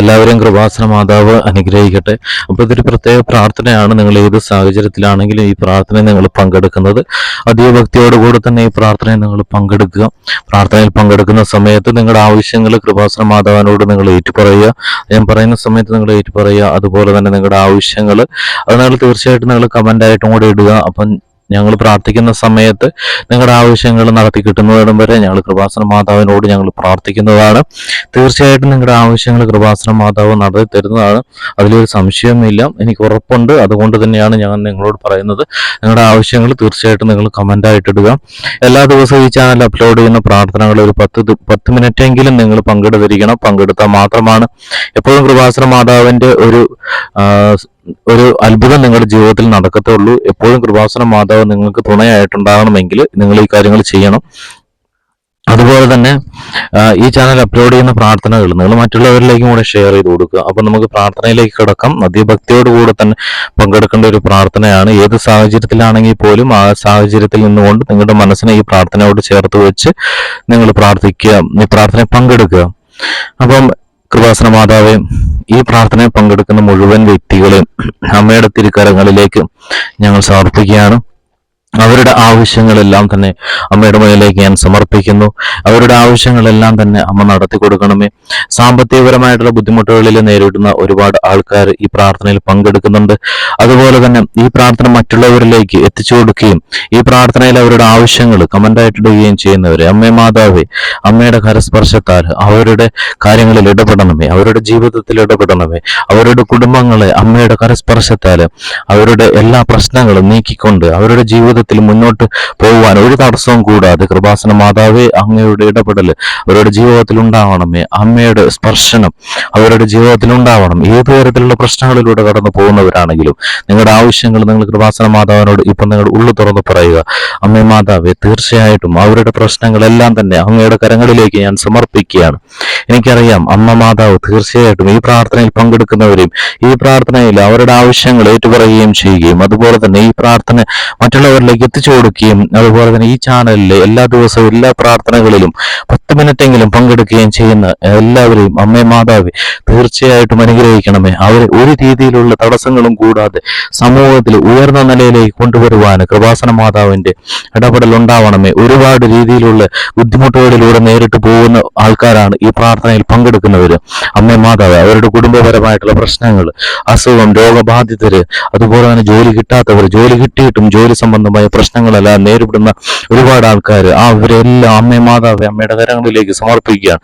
എല്ലാവരെയും കൃപാസന മാതാവ് അനുഗ്രഹിക്കട്ടെ. അപ്പോൾ ഇതൊരു പ്രത്യേക പ്രാർത്ഥനയാണ് നിങ്ങൾ ഏത് സാഹചര്യത്തിലാണെങ്കിലും ഈ പ്രാർത്ഥന നിങ്ങൾ പങ്കെടുക്കുന്നത്. അതീവ ഭക്തിയോടുകൂടി തന്നെ ഈ പ്രാർത്ഥനയിൽ നിങ്ങൾ പങ്കെടുക്കുക. പ്രാർത്ഥനയിൽ പങ്കെടുക്കുന്ന സമയത്ത് നിങ്ങളുടെ ആവശ്യങ്ങൾ കൃപാസന മാതാവിനോട് നിങ്ങൾ ഏറ്റുപറയുക. ഞാൻ പറയുന്ന സമയത്ത് നിങ്ങൾ ഏറ്റുപറയുക. അതുപോലെ തന്നെ നിങ്ങളുടെ ആവശ്യങ്ങൾ അത് നിങ്ങൾ തീർച്ചയായിട്ടും നിങ്ങൾ കമന്റായിട്ടും കൂടെ ഇടുക. അപ്പം ഞങ്ങൾ പ്രാർത്ഥിക്കുന്ന സമയത്ത് നിങ്ങളുടെ ആവശ്യങ്ങൾ നടത്തി കിട്ടുന്നതിനും വരെ ഞങ്ങൾ കൃപാസന മാതാവിനോട് ഞങ്ങൾ പ്രാർത്ഥിക്കുന്നതാണ്. തീർച്ചയായിട്ടും നിങ്ങളുടെ ആവശ്യങ്ങൾ കൃപാസന മാതാവ് നടത്തി തരുന്നതാണ്. അതിലൊരു സംശയമില്ല എനിക്ക് ഉറപ്പുണ്ട്. അതുകൊണ്ട് തന്നെയാണ് ഞാൻ നിങ്ങളോട് പറയുന്നത്. നിങ്ങളുടെ ആവശ്യങ്ങൾ തീർച്ചയായിട്ടും നിങ്ങൾ കമന്റായിട്ട് ഇടുക എല്ലാ ദിവസവും ഈ ചാനൽ അപ്ലോഡ് ചെയ്യുന്ന പ്രാർത്ഥനകൾ ഒരു പത്ത് പത്ത് മിനിറ്റ് എങ്കിലും നിങ്ങൾ പങ്കെടുത്തിരിക്കണം പങ്കെടുത്താൽ മാത്രമാണ് എപ്പോഴും കൃപാസന മാതാവിന്റെ ഒരു ഒരു അത്ഭുതം നിങ്ങളുടെ ജീവിതത്തിൽ നടക്കത്തുള്ളൂ. എപ്പോഴും കൃപാസന മാതാവ് നിങ്ങൾക്ക് തുണയായിട്ടുണ്ടാകണമെങ്കിൽ നിങ്ങൾ ഈ കാര്യങ്ങൾ ചെയ്യണം. അതുപോലെ തന്നെ ഈ ചാനൽ അപ്ലോഡ് ചെയ്യുന്ന പ്രാർത്ഥനകൾ നിങ്ങൾ മറ്റുള്ളവരിലേക്കും കൂടെ ഷെയർ ചെയ്ത് കൊടുക്കുക. അപ്പൊ നമുക്ക് പ്രാർത്ഥനയിലേക്ക് കിടക്കാം. മധ്യഭക്തിയോടുകൂടെ തന്നെ പങ്കെടുക്കേണ്ട ഒരു പ്രാർത്ഥനയാണ്. ഏത് സാഹചര്യത്തിലാണെങ്കിൽ പോലും ആ സാഹചര്യത്തിൽ നിന്നുകൊണ്ട് നിങ്ങളുടെ മനസ്സിനെ ഈ പ്രാർത്ഥനയോട് ചേർത്ത് വെച്ച് നിങ്ങൾ പ്രാർത്ഥിക്കുക ഈ പ്രാർത്ഥനയിൽ പങ്കെടുക്കുക. അപ്പം കൃപാസന മാതാവേ ഈ പ്രാർത്ഥനയിൽ പങ്കെടുക്കുന്ന മുഴുവൻ വ്യക്തികളെയും അമ്മയുടെ തിരുക്കരങ്ങളിലേക്ക് ഞങ്ങൾ സമർപ്പിക്കുകയാണ്. അവരുടെ ആവശ്യങ്ങളെല്ലാം തന്നെ അമ്മയുടെ മുന്നിലേക്ക് ഞാൻ സമർപ്പിക്കുന്നു. അവരുടെ ആവശ്യങ്ങളെല്ലാം തന്നെ അമ്മ നടത്തി കൊടുക്കണമേ. സാമ്പത്തികപരമായിട്ടുള്ള ബുദ്ധിമുട്ടുകളിൽ നേരിടുന്ന ഒരുപാട് ആൾക്കാർ ഈ പ്രാർത്ഥനയിൽ പങ്കെടുക്കുന്നുണ്ട്. അതുപോലെ തന്നെ ഈ പ്രാർത്ഥന മറ്റുള്ളവരിലേക്ക് എത്തിച്ചു കൊടുക്കുകയും ഈ പ്രാർത്ഥനയിൽ അവരുടെ ആവശ്യങ്ങൾ കമന്റായിട്ടിടുകയും ചെയ്യുന്നവരെ അമ്മേ മാതാവേ അമ്മയുടെ കരസ്പർശത്താൽ അവരുടെ കാര്യങ്ങളിൽ ഇടപെടണമേ അവരുടെ ജീവിതത്തിൽ ഇടപെടണമേ അവരുടെ കുടുംബങ്ങളെ അമ്മയുടെ കരസ്പർശത്താൽ അവരുടെ എല്ലാ പ്രശ്നങ്ങളും നീക്കിക്കൊണ്ട് അവരുടെ ജീവിതത്തിൽ മുന്നോട്ട് പോകുവാൻ ഒരു തടസ്സവും കൂടാതെ കൃപാസന മാതാവേ അങ്ങയുടെ ഇടപെടൽ അവരുടെ ജീവിതത്തിൽ ഉണ്ടാവണമേ. അമ്മയുടെ സ്പർശനം അവരുടെ ജീവിതത്തിൽ ഉണ്ടാവണം. ഏത് തരത്തിലുള്ള പ്രശ്നങ്ങളിലൂടെ കടന്നു പോകുന്നവരാണെങ്കിലും നിങ്ങളുടെ ആവശ്യങ്ങൾ നിങ്ങൾ കൃപാസന മാതാവിനോട് ഇപ്പം നിങ്ങളുടെ ഉള്ളു തുറന്ന് പറയുക. അമ്മേ മാതാവേ തീർച്ചയായിട്ടും അവരുടെ പ്രശ്നങ്ങളെല്ലാം തന്നെ അങ്ങയുടെ കരങ്ങളിലേക്ക് ഞാൻ സമർപ്പിക്കുകയാണ്. എനിക്കറിയാം അമ്മ മാതാവ് തീർച്ചയായിട്ടും ഈ പ്രാർത്ഥനയിൽ പങ്കെടുക്കുന്നവരെയും ഈ പ്രാർത്ഥനയിൽ അവരുടെ ആവശ്യങ്ങൾ ഏറ്റുപറയുകയും ചെയ്യുകയും അതുപോലെ തന്നെ ഈ പ്രാർത്ഥന മറ്റുള്ളവരിലേക്ക് എത്തിച്ചു കൊടുക്കുകയും അതുപോലെ തന്നെ ഈ ചാനലിലെ എല്ലാ ദിവസവും എല്ലാ പ്രാർത്ഥനകളിലും പത്ത് മിനിറ്റെങ്കിലും പങ്കെടുക്കുകയും ചെയ്യുന്ന എല്ലാവരെയും അമ്മേ മാതാവ് തീർച്ചയായിട്ടും അനുഗ്രഹിക്കണമേ. അവരെ ഒരു രീതിയിലുള്ള തടസ്സങ്ങളും കൂടാതെ സമൂഹത്തിൽ ഉയർന്ന നിലയിലേക്ക് കൊണ്ടുവരുവാൻ കൃപാസന മാതാവിന്റെ ഇടപെടൽ ഉണ്ടാവണമേ. ഒരുപാട് രീതിയിലുള്ള ബുദ്ധിമുട്ടുകളിലൂടെ നേരിട്ട് പോകുന്ന ആൾക്കാരാണ് ഈ പ്രാർത്ഥനയിൽ പങ്കെടുക്കുന്നവർ അമ്മേ മാതാവ് അവരുടെ കുടുംബപരമായിട്ടുള്ള പ്രശ്നങ്ങൾ അസുഖം രോഗബാധിതര് അതുപോലെ തന്നെ ജോലി കിട്ടാത്തവർ ജോലി കിട്ടിയിട്ടും ജോലി സംബന്ധമായ പ്രശ്നങ്ങളെല്ലാം നേരിടുന്ന ഒരുപാട് ആൾക്കാർ അവരെല്ലാം അമ്മ മാതാവ് അമ്മയുടെ കരങ്ങളിലേക്ക് സമർപ്പിക്കുകയാണ്.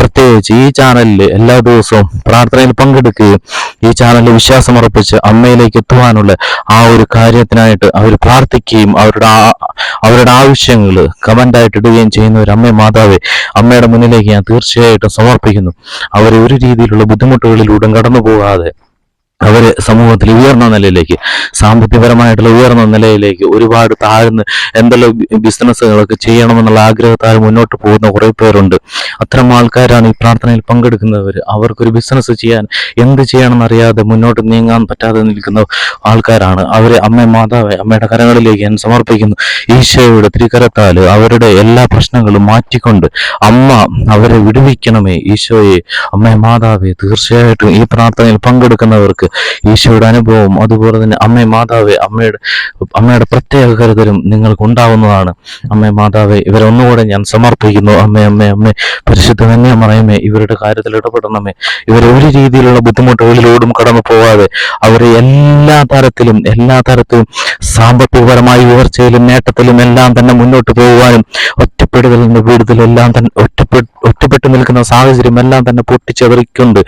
പ്രത്യേകിച്ച് ഈ ചാനലിൽ എല്ലാ ദിവസവും പ്രാർത്ഥനയിൽ പങ്കെടുക്കുകയും ഈ ചാനലിൽ വിശ്വാസമർപ്പിച്ച് അമ്മയിലേക്ക് എത്തുവാനുള്ള ആ ഒരു കാര്യത്തിനായിട്ട് അവർ പ്രാർത്ഥിക്കുകയും അവരുടെ ആ- അവരുടെ ആവശ്യങ്ങൾ കമന്റായിട്ട് ഇടുകയും ചെയ്യുന്ന ഒരു അമ്മ മാതാവെ അമ്മയുടെ മുന്നിലേക്ക് ഞാൻ തീർച്ചയായിട്ടും സമർപ്പിക്കുന്നു. അവർ ഒരു രീതിയിലുള്ള ബുദ്ധിമുട്ടുകളിലൂടെ കടന്നു പോകാതെ അവർ സമൂഹത്തിൽ ഉയർന്ന നിലയിലേക്ക് സാമ്പത്തികപരമായിട്ടുള്ള ഉയർന്ന നിലയിലേക്ക് ഒരുപാട് താഴ്ന്ന് എന്തെല്ലാം ബിസിനസ്സുകളൊക്കെ ചെയ്യണമെന്നുള്ള ആഗ്രഹത്താൽ മുന്നോട്ട് പോകുന്ന കുറെ പേരുണ്ട്. അത്തരം ആൾക്കാരാണ് ഈ പ്രാർത്ഥനയിൽ പങ്കെടുക്കുന്നവർ അവർക്കൊരു ബിസിനസ് ചെയ്യാൻ എന്ത് ചെയ്യണമെന്ന് അറിയാതെ മുന്നോട്ട് നീങ്ങാൻ പറ്റാതെ നിൽക്കുന്ന ആൾക്കാരാണ്. അവരെ അമ്മ മാതാവെ അമ്മയുടെ കരങ്ങളിലേക്ക് ഞാൻ സമർപ്പിക്കുന്നു. ഈശോയുടെ തിരികരത്താൽ അവരുടെ എല്ലാ പ്രശ്നങ്ങളും മാറ്റിക്കൊണ്ട് അമ്മ അവരെ വിടുവിക്കണമേ. ഈശോയെ അമ്മ മാതാവെ തീർച്ചയായിട്ടും ഈ പ്രാർത്ഥനയിൽ പങ്കെടുക്കുന്നവർക്ക് ഈശോയുടെ അനുഭവം അതുപോലെ തന്നെ അമ്മ മാതാവേ അമ്മയുടെ അമ്മയുടെ പ്രത്യേക കരുതലും നിങ്ങൾക്ക് ഉണ്ടാവുന്നതാണ്. അമ്മ മാതാവേ ഇവരെ ഒന്നുകൂടെ ഞാൻ സമർപ്പിക്കുന്നു. അമ്മ അമ്മ അമ്മ പരിശുദ്ധ തന്നെ മറയമേ ഇവരുടെ കാര്യത്തിൽ ഇടപെടണമേ. ഇവരെ ഒരു രീതിയിലുള്ള ബുദ്ധിമുട്ടുകളിലൂടും കടന്നു പോവാതെ അവരെ എല്ലാ തരത്തിലും എല്ലാ തരത്തിലും സാമ്പത്തികപരമായ ഉയർച്ചയിലും നേട്ടത്തിലും എല്ലാം തന്നെ മുന്നോട്ട് പോകുവാനും ഒറ്റപ്പെടുതലിന്റെ വീടുതലും എല്ലാം തന്നെ ഒറ്റപ്പെട്ട് ഒറ്റപ്പെട്ടു നിൽക്കുന്ന സാഹചര്യം എല്ലാം തന്നെ പൊട്ടിച്ചെതറിക്കൊണ്ട്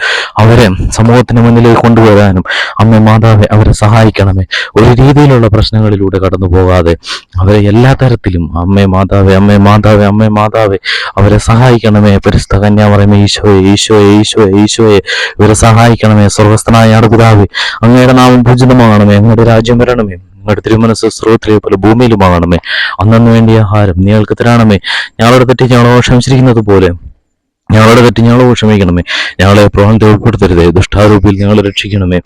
അവരെ സമൂഹത്തിന് മുന്നിലേക്ക് കൊണ്ടുവരാനും അമ്മ മാതാവെ അവരെ സഹായിക്കണമേ. ഒരു രീതിയിലുള്ള പ്രശ്നങ്ങളിലൂടെ കടന്നു പോകാതെ അവരെ എല്ലാ തരത്തിലും അമ്മേ മാതാവേ അമ്മേ മാതാവേ അമ്മേ മാതാവേ അവരെ സഹായിക്കണമേ. പരിസ്ഥ കന്യാമറമേ ഈശോയെ ഈശോയെ ഈശോയെ ഈശോയെ ഇവരെ സഹായിക്കണമേ. സ്വർഗസ്ഥനായ അടുപിതാവേ അങ്ങയുടെ നാമം പൂജിതമാകണമേ അങ്ങയുടെ രാജ്യം വരണമേ. അങ്ങയുടെ തിരുമനസ് പോലെ ഭൂമിയിലുമാകണമേ അന്നു വേണ്ടിയ ആഹാരം നിങ്ങൾക്ക് തരണമേ. ഞങ്ങളുടെ തെറ്റി ഞങ്ങളോ ക്ഷമിച്ചിരിക്കുന്നത് പോലെ. ഞങ്ങളുടെ തെറ്റി ഞങ്ങളോ ക്ഷമിക്കണമേ. ഞങ്ങളെ പ്രോഹത്തെ ഉൾപ്പെടുത്തരുതേ. ദുഷ്ടാരൂപിയിൽ ഞങ്ങളെ രക്ഷിക്കണമേ.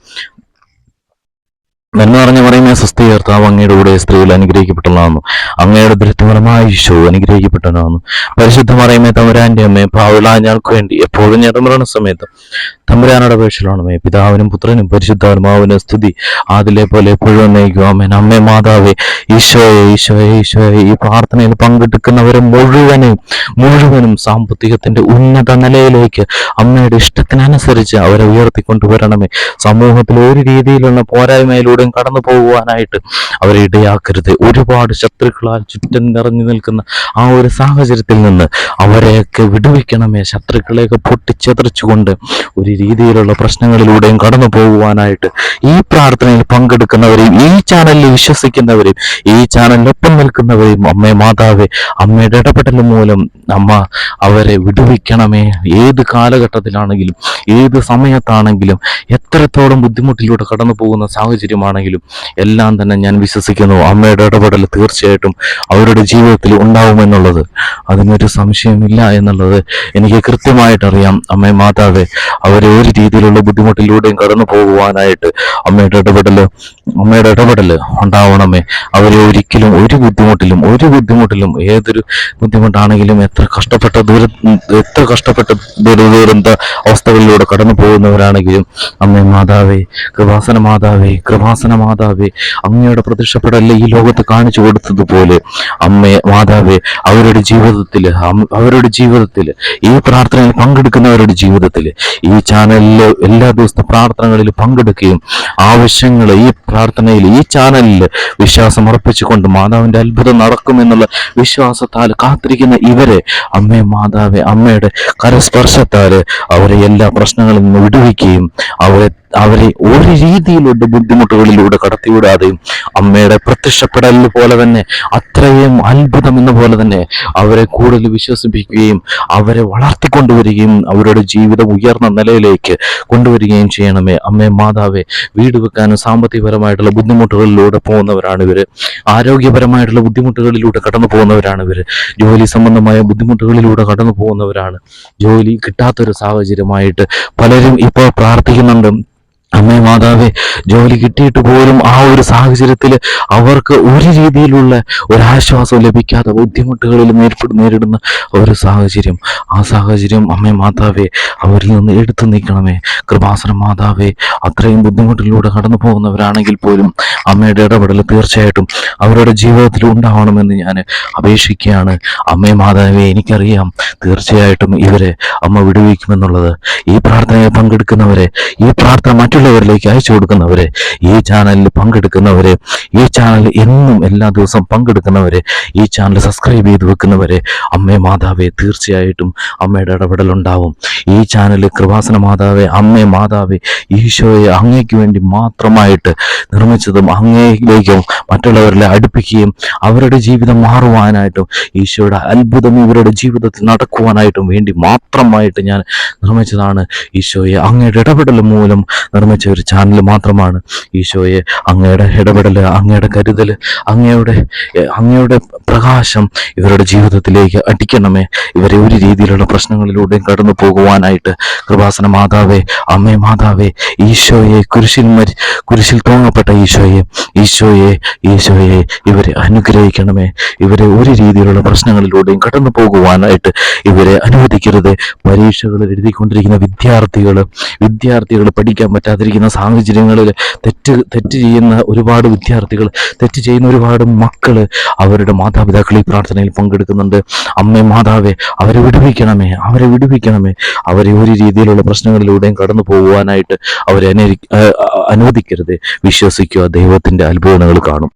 എന്ന് പറഞ്ഞ പറയുന്ന സ്വസ്തി കർത്താവ് അങ്ങയുടെ കൂടെ സ്ത്രീകൾ അനുഗ്രഹിക്കപ്പെട്ടതാണെന്നു അങ്ങയുടെ ദൃത്യപരമായ ഈശോ അനുഗ്രഹിക്കപ്പെട്ടവനാണെന്നു പരിശുദ്ധ പറയുമേ തമ്പുരാന്റെ അമ്മയെ പാവിള ഞങ്ങൾക്ക് വേണ്ടി എപ്പോഴും ഞടമരണ സമയത്ത് തമ്പുരാനോട് അപേക്ഷയിലാണമേ പിതാവിനും പുത്രനും പരിശുദ്ധാത്മാവിനും സ്തുതി. ആദിലെ പോലെ എപ്പോഴും നയിക്കും അമ്മേൻ അമ്മേ മാതാവേ ഈശോയെ ഈശോയെ ഈശോയെ ഈ പ്രാർത്ഥനയിൽ പങ്കെടുക്കുന്നവരെ മുഴുവനും മുഴുവനും സാമ്പത്തികത്തിന്റെ ഉന്നത നിലയിലേക്ക് അമ്മയുടെ ഇഷ്ടത്തിനനുസരിച്ച് അവരെ ഉയർത്തിക്കൊണ്ടുവരണമേ. സമൂഹത്തിൽ ഒരു രീതിയിലുള്ള പോരായ്മയിലൂടെയും കടന്നു പോകുവാനായിട്ട് അവരെ ഇടയാക്കരുത്. ഒരുപാട് ശത്രുക്കളാൽ ചുറ്റും നിറഞ്ഞു നിൽക്കുന്ന ആ ഒരു സാഹചര്യത്തിൽ നിന്ന് അവരെയൊക്കെ വിടുവിക്കണമേ. ശത്രുക്കളെയൊക്കെ പൊട്ടിച്ചെതറിച്ചുകൊണ്ട് ഒരു രീതിയിലുള്ള പ്രശ്നങ്ങളിലൂടെയും കടന്നു പോകുവാനായിട്ട് ഈ പ്രാർത്ഥനയിൽ പങ്കെടുക്കുന്നവരെയും ഈ ചാനലിൽ വിശ്വസിക്കുന്നവരെയും ഈ ചാനലിനൊപ്പം നിൽക്കുന്നവരെയും അമ്മേ മാതാവേ അമ്മയുടെ ഇടപെടൽ മൂലം അമ്മ അവരെ വിടുവിക്കണമേ. ഏത് കാലഘട്ടത്തിലാണെങ്കിലും ഏത് സമയത്താണെങ്കിലും എത്രത്തോളം ബുദ്ധിമുട്ടിലൂടെ കടന്നു പോകുന്ന സാഹചര്യമാണെങ്കിലും എല്ലാം തന്നെ ഞാൻ വിശ്വസിക്കുന്നു. അമ്മയുടെ ഇടപെടൽ തീർച്ചയായിട്ടും അവരുടെ ജീവിതത്തിൽ ഉണ്ടാവുമെന്നുള്ളത്. അതിനൊരു സംശയമില്ല എന്നുള്ളത് എനിക്ക് കൃത്യമായിട്ടറിയാം. അമ്മേ മാതാവേ അവരെ ഒരു രീതിയിലുള്ള ബുദ്ധിമുട്ടിലൂടെയും കടന്നു പോകുവാനായിട്ട് അമ്മയുടെ ഇടപെടൽ അമ്മയുടെ ഇടപെടൽ ഉണ്ടാവണമേ. അവരെ ഒരിക്കലും ഒരു ബുദ്ധിമുട്ടിലും ഒരു ബുദ്ധിമുട്ടിലും ഏതൊരു ബുദ്ധിമുട്ടാണെങ്കിലും എത്ര കഷ്ടപ്പെട്ട ദൂര എത്ര കഷ്ടപ്പെട്ട ദൂര ദുരന്ത അവസ്ഥകളിലൂടെ കടന്നു പോകുന്നവരാണെങ്കിലും അമ്മേ മാതാവേ കൃപാസന മാതാവേ കൃപാസന മാതാവേ അങ്ങയുടെ പ്രതിഷ്ഠപ്പെടല്ല ഈ ലോകത്ത് കാണിച്ചു കൊടുത്തതുപോലെ. അമ്മേ മാതാവേ അവരുടെ ജീവിതത്തിൽ അവരുടെ ജീവിതത്തിൽ ഈ പ്രാർത്ഥനയിൽ പങ്കെടുക്കുന്നവരുടെ ജീവിതത്തിൽ ഈ ചാനലിൽ എല്ലാ ദിവസത്തെ പ്രാർത്ഥനകളിൽ പങ്കെടുക്കുകയും ആവശ്യങ്ങൾ ഈ പ്രാർത്ഥനയിൽ ഈ ചാനലിൽ വിശ്വാസം അർപ്പിച്ചുകൊണ്ട് മാതാവിന്റെ അത്ഭുതം നടക്കുമെന്നുള്ള വിശ്വാസത്താൽ കാത്തിരിക്കുന്ന ഇവരെ അമ്മേ മാതാവെ അമ്മയുടെ കരസ്പർശത്താൽ അവരെ എല്ലാ പ്രശ്നങ്ങളിൽ നിന്ന് വിടുവിക്കുകയും അവരെ അവരെ ഒരു രീതിയിലുള്ള ബുദ്ധിമുട്ടുകളിലൂടെ കടത്തിവിടാതെയും അമ്മയുടെ പ്രത്യക്ഷപ്പെടൽ പോലെ തന്നെ അത്രയും അത്ഭുതം എന്ന പോലെ തന്നെ അവരെ കൂടുതൽ വിശ്വസിപ്പിക്കുകയും അവരെ വളർത്തിക്കൊണ്ടുവരികയും അവരുടെ ജീവിതം ഉയർന്ന നിലയിലേക്ക് കൊണ്ടുവരികയും ചെയ്യണമേ. അമ്മേ മാതാവെ വീട് വെക്കാനും സാമ്പത്തികപരമായിട്ടുള്ള ബുദ്ധിമുട്ടുകളിലൂടെ പോകുന്നവരാണ് ഇവർ ആരോഗ്യപരമായിട്ടുള്ള ബുദ്ധിമുട്ടുകളിലൂടെ കടന്നു പോകുന്നവരാണ് ഇവർ ജോലി സംബന്ധമായ ബുദ്ധിമുട്ടുകളിലൂടെ കടന്നു പോകുന്നവരാണ്. ജോലി കിട്ടാത്തൊരു സാഹചര്യമായിട്ട് പലരും ഇപ്പോൾ പ്രാർത്ഥിക്കുന്നുണ്ട്. അമ്മേ മാതാവേ ജോലി കിട്ടിയിട്ട് പോലും ആ ഒരു സാഹചര്യത്തിൽ അവർക്ക് ഒരു രീതിയിലുള്ള ഒരാശ്വാസം ലഭിക്കാതെ ബുദ്ധിമുട്ടുകളിൽ നേരിട്ട് നേരിടുന്ന ഒരു സാഹചര്യം. ആ സാഹചര്യം അമ്മേ മാതാവേ അവരിൽ നിന്ന് എടുത്തു നീക്കണമേ. കൃപാസന മാതാവേ അത്രയും ബുദ്ധിമുട്ടിലൂടെ കടന്നു പോകുന്നവരാണെങ്കിൽ പോലും അമ്മയുടെ ഇടപെടൽ തീർച്ചയായിട്ടും അവരുടെ ജീവിതത്തിൽ ഉണ്ടാവണമെന്ന് ഞാൻ അപേക്ഷിക്കുകയാണ്. അമ്മേ മാതാവേ എനിക്കറിയാം തീർച്ചയായിട്ടും ഇവരെ അമ്മ വിടുവിക്കുമെന്നുള്ളത്. ഈ പ്രാർത്ഥനയിൽ പങ്കെടുക്കുന്നവരെ ഈ പ്രാർത്ഥന മറ്റുള്ളവരിലേക്ക് അയച്ചു കൊടുക്കുന്നവരെ ഈ ചാനലിൽ പങ്കെടുക്കുന്നവരെ ഈ ചാനൽ എന്നും എല്ലാ ദിവസവും പങ്കെടുക്കുന്നവരെ ഈ ചാനൽ സബ്സ്ക്രൈബ് ചെയ്ത് വെക്കുന്നവരെ അമ്മേ മാതാവേ തീർച്ചയായിട്ടും അമ്മയുടെ ഇടപെടൽ ഉണ്ടാവും. ഈ ചാനൽ കൃപാസന മാതാവേ അമ്മേ മാതാവേ ഈശോയെ അങ്ങേക്ക് വേണ്ടി മാത്രമായിട്ട് നിർമ്മിച്ചതും അങ്ങേയിലേക്കും മറ്റുള്ളവരിലെ അടുപ്പിക്കുകയും അവരുടെ ജീവിതം മാറുവാനായിട്ടും ഈശോയുടെ അത്ഭുതം ഇവരുടെ ജീവിതത്തിൽ നടക്കുവാനായിട്ടും വേണ്ടി മാത്രമായിട്ട് ഞാൻ നിർമ്മിച്ചതാണ് ഈശോയെ അങ്ങയുടെ ഇടപെടൽ മൂലം ഒരു ചാനൽ മാത്രമാണ് ഈശോയെ അങ്ങയുടെ ഇടപെടൽ അങ്ങയുടെ കരുതൽ അങ്ങയുടെ അങ്ങയുടെ പ്രകാശം ഇവരുടെ ജീവിതത്തിലേക്ക് അടിക്കണമേ. ഇവരെ ഒരു രീതിയിലുള്ള പ്രശ്നങ്ങളിലൂടെയും കടന്നു പോകുവാനായിട്ട് കൃപാസന മാതാവേ അമ്മേ മാതാവേ ഈശോയെ കുരിശിൽ മരി കുരിശിൽ തൂങ്ങപ്പെട്ട ഈശോയെ ഈശോയെ ഈശോയെ ഇവരെ അനുഗ്രഹിക്കണമേ. ഇവരെ ഒരു രീതിയിലുള്ള പ്രശ്നങ്ങളിലൂടെയും കടന്നു പോകുവാനായിട്ട് ഇവരെ അനുവദിക്കരുത്. പരീക്ഷകൾ എഴുതിക്കൊണ്ടിരിക്കുന്ന വിദ്യാർത്ഥികൾ വിദ്യാർത്ഥികൾ പഠിക്കാൻ പറ്റാതിരിക്കുന്ന സാഹചര്യങ്ങളിൽ തെറ്റ് തെറ്റ് ചെയ്യുന്ന ഒരുപാട് വിദ്യാർത്ഥികൾ തെറ്റ് ചെയ്യുന്ന ഒരുപാട് മക്കൾ അവരുടെ മാതാപിതാക്കൾ ഈ പ്രാർത്ഥനയിൽ പങ്കെടുക്കുന്നുണ്ട്. അമ്മേ മാതാവേ അവരെ വിടുവിക്കണമേ അവരെ വിടുവിക്കണമേ. അവരെ ഒരു രീതിയിലുള്ള പ്രശ്നങ്ങളിലൂടെയും കടന്നു പോകുവാനായിട്ട് അവരെ അനുവദിക്കരുത്. വിശ്വസിക്കുക ദൈവത്തിന്റെ അത്ഭുതങ്ങൾ കാണും.